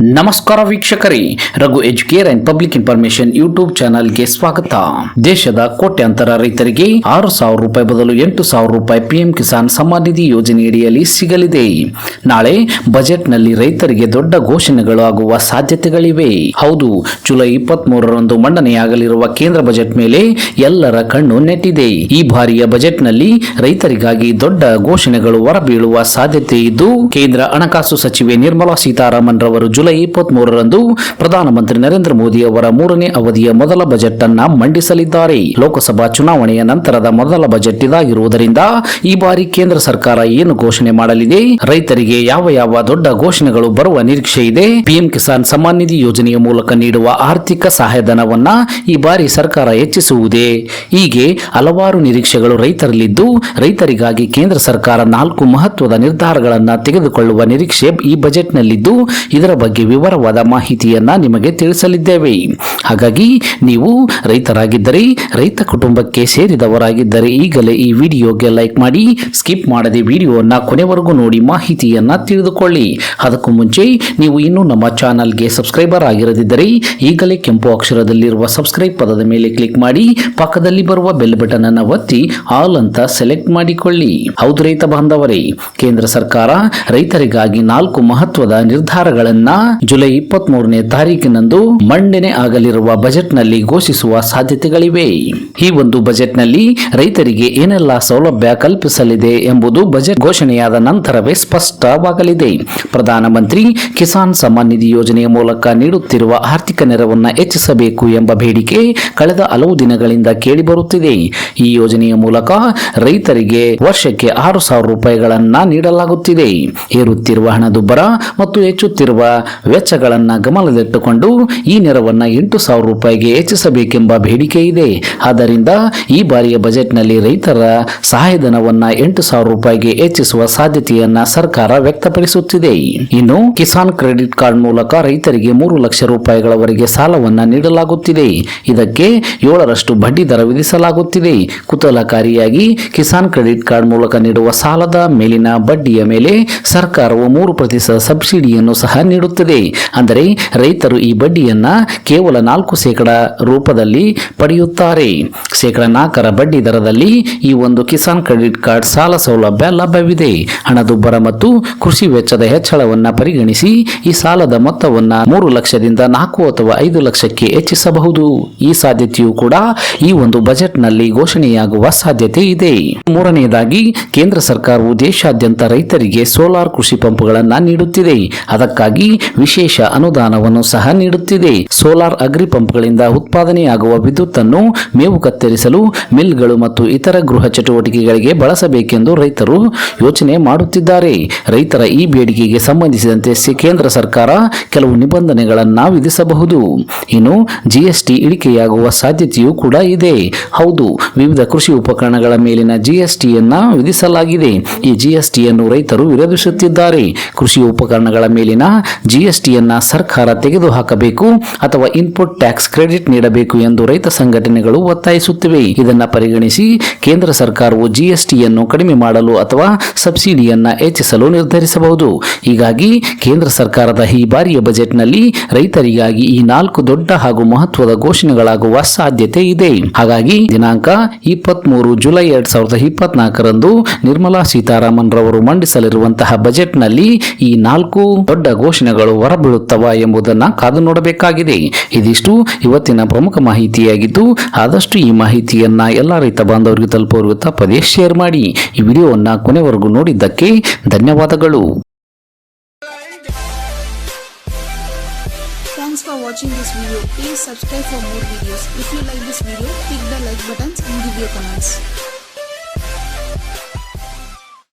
ನಮಸ್ಕಾರ ವೀಕ್ಷಕರೇ, Raghu Educare and public information YouTube ಚಾನಲ್ಗೆ ಸ್ವಾಗತ. ದೇಶದ ಕೋಟ್ಯಾಂತರ ರೈತರಿಗೆ ಆರು ಸಾವಿರ ರೂಪಾಯಿ ಬದಲು ಎಂಟು ಸಾವಿರ ರೂಪಾಯಿ ಪಿಎಂ ಕಿಸಾನ್ ಸಮ್ಮಾನ್ ನಿಧಿ ಯೋಜನೆಯಡಿಯಲ್ಲಿ ಸಿಗಲಿದೆ. ನಾಳೆ ಬಜೆಟ್ನಲ್ಲಿ ರೈತರಿಗೆ ದೊಡ್ಡ ಘೋಷಣೆಗಳು ಆಗುವ ಸಾಧ್ಯತೆಗಳಿವೆ. ಹೌದು, ಜುಲೈ ಇಪ್ಪತ್ತ್ ಮೂರರಂದು ಮಂಡನೆಯಾಗಲಿರುವ ಕೇಂದ್ರ ಬಜೆಟ್ ಮೇಲೆ ಎಲ್ಲರ ಕಣ್ಣು ನೆಟ್ಟಿದೆ. ಈ ಬಾರಿಯ ಬಜೆಟ್ನಲ್ಲಿ ರೈತರಿಗಾಗಿ ದೊಡ್ಡ ಘೋಷಣೆಗಳು ಹೊರಬೀಳುವ ಸಾಧ್ಯತೆ ಇದ್ದು, ಕೇಂದ್ರ ಹಣಕಾಸು ಸಚಿವೆ ನಿರ್ಮಲಾ ಸೀತಾರಾಮನ್ ರವರು ಜುಲೈ ಇಪ್ಪತ್ತ್ ಮೂರರಂದು ಪ್ರಧಾನಮಂತ್ರಿ ನರೇಂದ್ರ ಮೋದಿ ಅವರ ಮೂರನೇ ಅವಧಿಯ ಮೊದಲ ಬಜೆಟ್ ಅನ್ನ ಮಂಡಿಸಲಿದ್ದಾರೆ. ಲೋಕಸಭಾ ಚುನಾವಣೆಯ ನಂತರದ ಮೊದಲ ಬಜೆಟ್ ಇದಾಗಿರುವುದರಿಂದ ಈ ಬಾರಿ ಕೇಂದ್ರ ಸರ್ಕಾರ ಏನು ಘೋಷಣೆ ಮಾಡಲಿದೆ? ರೈತರಿಗೆ ಯಾವ ಯಾವ ದೊಡ್ಡ ಘೋಷಣೆಗಳು ಬರುವ ನಿರೀಕ್ಷೆ ಇದೆ? ಪಿಎಂ ಕಿಸಾನ್ ಸಮ್ಮಾನ್ ನಿಧಿ ಯೋಜನೆಯ ಮೂಲಕ ನೀಡುವ ಆರ್ಥಿಕ ಸಹಾಯಧನವನ್ನ ಈ ಬಾರಿ ಸರ್ಕಾರ ಹೆಚ್ಚಿಸುವುದೇ? ಹೀಗೆ ಹಲವಾರು ನಿರೀಕ್ಷೆಗಳು ರೈತರಲ್ಲಿದ್ದು, ರೈತರಿಗಾಗಿ ಕೇಂದ್ರ ಸರ್ಕಾರ ನಾಲ್ಕು ಮಹತ್ವದ ನಿರ್ಧಾರಗಳನ್ನು ತೆಗೆದುಕೊಳ್ಳುವ ನಿರೀಕ್ಷೆ ಈ ಬಜೆಟ್ನಲ್ಲಿದ್ದು, ಇದರ ಬಗ್ಗೆ ವಿವರವಾದ ಮಾಹಿತಿಯನ್ನು ನಿಮಗೆ ತಿಳಿಸಲಿದ್ದೇವೆ. ಹಾಗಾಗಿ ನೀವು ರೈತರಾಗಿದ್ದರೆ, ರೈತ ಕುಟುಂಬಕ್ಕೆ ಸೇರಿದವರಾಗಿದ್ದರೆ ಈಗಲೇ ಈ ವಿಡಿಯೋಗೆ ಲೈಕ್ ಮಾಡಿ, ಸ್ಕಿಪ್ ಮಾಡದೆ ವಿಡಿಯೋನ ಕೊನೆವರೆಗೂ ನೋಡಿ ಮಾಹಿತಿಯನ್ನು ತಿಳಿದುಕೊಳ್ಳಿ. ಅದಕ್ಕೂ ಮುಂಚೆ ನೀವು ಇನ್ನೂ ನಮ್ಮ ಚಾನಲ್ಗೆ ಸಬ್ಸ್ಕ್ರೈಬರ್ ಆಗಿರದಿದ್ದರೆ ಈಗಲೇ ಕೆಂಪು ಅಕ್ಷರದಲ್ಲಿರುವ ಸಬ್ಸ್ಕ್ರೈಬ್ ಪದದ ಮೇಲೆ ಕ್ಲಿಕ್ ಮಾಡಿ, ಪಕ್ಕದಲ್ಲಿ ಬರುವ ಬೆಲ್ ಬಟನ್ ಅನ್ನು ಒತ್ತಿ ಆಲ್ ಅಂತ ಸೆಲೆಕ್ಟ್ ಮಾಡಿಕೊಳ್ಳಿ. ಹೌದು ರೈತ ಬಾಂಧವರೇ, ಕೇಂದ್ರ ಸರ್ಕಾರ ರೈತರಿಗಾಗಿ ನಾಲ್ಕು ಮಹತ್ವದ ನಿರ್ಧಾರಗಳನ್ನ ಜುಲೈ ಇಪ್ಪತ್ತ್ ಮೂರನೇ ತಾರೀಕಿನಂದು ಮಂಡನೆ ಆಗಲಿರುವ ಬಜೆಟ್ನಲ್ಲಿ ಘೋಷಿಸುವ ಸಾಧ್ಯತೆಗಳಿವೆ. ಈ ಒಂದು ಬಜೆಟ್ನಲ್ಲಿ ರೈತರಿಗೆ ಏನೆಲ್ಲ ಸೌಲಭ್ಯ ಕಲ್ಪಿಸಲಿದೆ ಎಂಬುದು ಬಜೆಟ್ ಘೋಷಣೆಯಾದ ನಂತರವೇ ಸ್ಪಷ್ಟವಾಗಲಿದೆ. ಪ್ರಧಾನಮಂತ್ರಿ ಕಿಸಾನ್ ಸಮ್ಮಾನ್ ನಿಧಿ ಯೋಜನೆಯ ಮೂಲಕ ನೀಡುತ್ತಿರುವ ಆರ್ಥಿಕ ನೆರವನ್ನು ಹೆಚ್ಚಿಸಬೇಕು ಎಂಬ ಬೇಡಿಕೆ ಕಳೆದ ಹಲವು ದಿನಗಳಿಂದ ಕೇಳಿಬರುತ್ತಿದೆ. ಈ ಯೋಜನೆಯ ಮೂಲಕ ರೈತರಿಗೆ ವರ್ಷಕ್ಕೆ ಆರು ಸಾವಿರ ರೂಪಾಯಿಗಳನ್ನ ನೀಡಲಾಗುತ್ತಿದೆ. ಏರುತ್ತಿರುವ ಹಣದುಬ್ಬರ ಮತ್ತು ಹೆಚ್ಚುತ್ತಿರುವ ವೆಚ್ಚಗಳನ್ನು ಗಮನದಲ್ಲಿಟ್ಟುಕೊಂಡು ಈ ನೆರವನ್ನು ಎಂಟು ಸಾವಿರ ರೂಪಾಯಿಗೆ ಹೆಚ್ಚಿಸಬೇಕೆಂಬ ಬೇಡಿಕೆ ಇದೆ. ಆದ್ದರಿಂದ ಈ ಬಾರಿಯ ಬಜೆಟ್ನಲ್ಲಿ ರೈತರ ಸಹಾಯಧನವನ್ನು ಎಂಟು ಸಾವಿರ ರೂಪಾಯಿಗೆ ಹೆಚ್ಚಿಸುವ ಸಾಧ್ಯತೆಯನ್ನ ಸರ್ಕಾರ ವ್ಯಕ್ತಪಡಿಸುತ್ತಿದೆ. ಇನ್ನು ಕಿಸಾನ್ ಕ್ರೆಡಿಟ್ ಕಾರ್ಡ್ ಮೂಲಕ ರೈತರಿಗೆ ಮೂರು ಲಕ್ಷ ರೂಪಾಯಿಗಳವರೆಗೆ ಸಾಲವನ್ನು ನೀಡಲಾಗುತ್ತಿದೆ. ಇದಕ್ಕೆ ಏಳರಷ್ಟು ಬಡ್ಡಿ ದರ ವಿಧಿಸಲಾಗುತ್ತಿದೆ. ಕುತೂಹಲಕಾರಿಯಾಗಿ ಕಿಸಾನ್ ಕ್ರೆಡಿಟ್ ಕಾರ್ಡ್ ಮೂಲಕ ನೀಡುವ ಸಾಲದ ಮೇಲಿನ ಬಡ್ಡಿಯ ಮೇಲೆ ಸರ್ಕಾರವು ಮೂರು ಪ್ರತಿಶತ ಸಬ್ಸಿಡಿಯನ್ನು ಸಹ ನೀಡುತ್ತದೆ. ಅಂದರೆ ರೈತರು ಈ ಬಡ್ಡಿಯನ್ನ ಕೇವಲ ನಾಲ್ಕು ಶೇಕಡ ರೂಪದಲ್ಲಿ ಪಡೆಯುತ್ತಾರೆ. ಶೇಕಡ ನಾಲ್ಕರ ಬಡ್ಡಿ ದರದಲ್ಲಿ ಈ ಒಂದು ಕಿಸಾನ್ ಕ್ರೆಡಿಟ್ ಕಾರ್ಡ್ ಸಾಲ ಸೌಲಭ್ಯ ಲಭ್ಯವಿದೆ. ಹಣದುಬ್ಬರ ಮತ್ತು ಕೃಷಿ ವೆಚ್ಚದ ಹೆಚ್ಚಳವನ್ನ ಪರಿಗಣಿಸಿ ಈ ಸಾಲದ ಮೊತ್ತವನ್ನು ಮೂರು ಲಕ್ಷದಿಂದ ನಾಲ್ಕು ಅಥವಾ ಐದು ಲಕ್ಷಕ್ಕೆ ಹೆಚ್ಚಿಸಬಹುದು. ಈ ಸಾಧ್ಯತೆಯೂ ಕೂಡ ಈ ಒಂದು ಬಜೆಟ್ನಲ್ಲಿ ಘೋಷಣೆಯಾಗುವ ಸಾಧ್ಯತೆ ಇದೆ. ಮೂರನೆಯದಾಗಿ ಕೇಂದ್ರ ಸರ್ಕಾರವು ದೇಶಾದ್ಯಂತ ರೈತರಿಗೆ ಸೋಲಾರ್ ಕೃಷಿ ಪಂಪ್ಗಳನ್ನು ನೀಡುತ್ತಿದೆ. ಅದಕ್ಕಾಗಿ ವಿಶೇಷ ಅನುದಾನವನ್ನು ಸಹ ನೀಡುತ್ತಿದೆ. ಸೋಲಾರ್ ಅಗ್ರಿ ಪಂಪ್ಗಳಿಂದ ಉತ್ಪಾದನೆಯಾಗುವ ವಿದ್ಯುತ್ ಅನ್ನು ಮೇವು ಕತ್ತರಿಸಲು ಮಿಲ್ಗಳು ಮತ್ತು ಇತರ ಗೃಹ ಚಟುವಟಿಕೆಗಳಿಗೆ ಬಳಸಬೇಕೆಂದು ರೈತರು ಯೋಚನೆ ಮಾಡುತ್ತಿದ್ದಾರೆ. ರೈತರ ಈ ಬೇಡಿಕೆಗೆ ಸಂಬಂಧಿಸಿದಂತೆ ಕೇಂದ್ರ ಸರ್ಕಾರ ಕೆಲವು ನಿಬಂಧನೆಗಳನ್ನು ವಿಧಿಸಬಹುದು. ಇನ್ನು ಜಿಎಸ್ಟಿ ಇಳಿಕೆಯಾಗುವ ಸಾಧ್ಯತೆಯೂ ಕೂಡ ಇದೆ. ಹೌದು, ವಿವಿಧ ಕೃಷಿ ಉಪಕರಣಗಳ ಮೇಲಿನ ಜಿಎಸ್ಟಿಯನ್ನ ವಿಧಿಸಲಾಗಿದೆ. ಈ ಜಿಎಸ್ಟಿಯನ್ನು ರೈತರು ವಿರೋಧಿಸುತ್ತಿದ್ದಾರೆ. ಕೃಷಿ ಉಪಕರಣಗಳ ಮೇಲಿನ ಜಿಎಸ್ಟಿಯನ್ನ ಸರ್ಕಾರ ತೆಗೆದುಹಾಕಬೇಕು ಅಥವಾ ಇನ್ಪುಟ್ ಟ್ಯಾಕ್ಸ್ ಕ್ರೆಡಿಟ್ ನೀಡಬೇಕು ಎಂದು ರೈತ ಸಂಘಟನೆಗಳು ಒತ್ತಾಯಿಸುತ್ತಿವೆ. ಇದನ್ನು ಪರಿಗಣಿಸಿ ಕೇಂದ್ರ ಸರ್ಕಾರವು ಜಿಎಸ್ಟಿಯನ್ನು ಕಡಿಮೆ ಮಾಡಲು ಅಥವಾ ಸಬ್ಸಿಡಿಯನ್ನ ಹೆಚ್ಚಿಸಲು ನಿರ್ಧರಿಸಬಹುದು. ಹೀಗಾಗಿ ಕೇಂದ್ರ ಸರ್ಕಾರದ ಈ ಬಾರಿಯ ಬಜೆಟ್ನಲ್ಲಿ ರೈತರಿಗಾಗಿ ಈ ನಾಲ್ಕು ದೊಡ್ಡ ಹಾಗೂ ಮಹತ್ವದ ಘೋಷಣೆಗಳಾಗುವ ಸಾಧ್ಯತೆ ಇದೆ. ಹಾಗಾಗಿ ದಿನಾಂಕ ಇಪ್ಪತ್ತ್ ಮೂರು ಜುಲೈ ಎರಡ್ ಸಾವಿರದ ಇಪ್ಪತ್ನಾಲ್ಕರಂದು ನಿರ್ಮಲಾ ಸೀತಾರಾಮನ್ ರವರು ಮಂಡಿಸಲಿರುವಂತಹ ಬಜೆಟ್ನಲ್ಲಿ ಈ ನಾಲ್ಕು ದೊಡ್ಡ ಘೋಷಣೆಗಳು ಹೊರಬೀಳುತ್ತವ ಎಂಬುದನ್ನು ಕಾದು ನೋಡಬೇಕಾಗಿದೆ ಇದಿಷ್ಟು ಇವತ್ತಿನ ಪ್ರಮುಖ ಮಾಹಿತಿಯಾಗಿದ್ದು ಆದಷ್ಟು ಈ ಮಾಹಿತಿಯನ್ನು ಎಲ್ಲ ರೈತ ಬಾಂಧವರಿಗೆ ತಲುಪುವವರೆಗೂ ತಪ್ಪದೇ ಶೇರ್ ಮಾಡಿ ಈ ವಿಡಿಯೋವನ್ನು ಕೊನೆವರೆಗೂ ನೋಡಿದ್ದಕ್ಕೆ ಧನ್ಯವಾದಗಳು Thanks for watching this video. Please subscribe for more videos. If you like this video, click the like buttons and give your comments.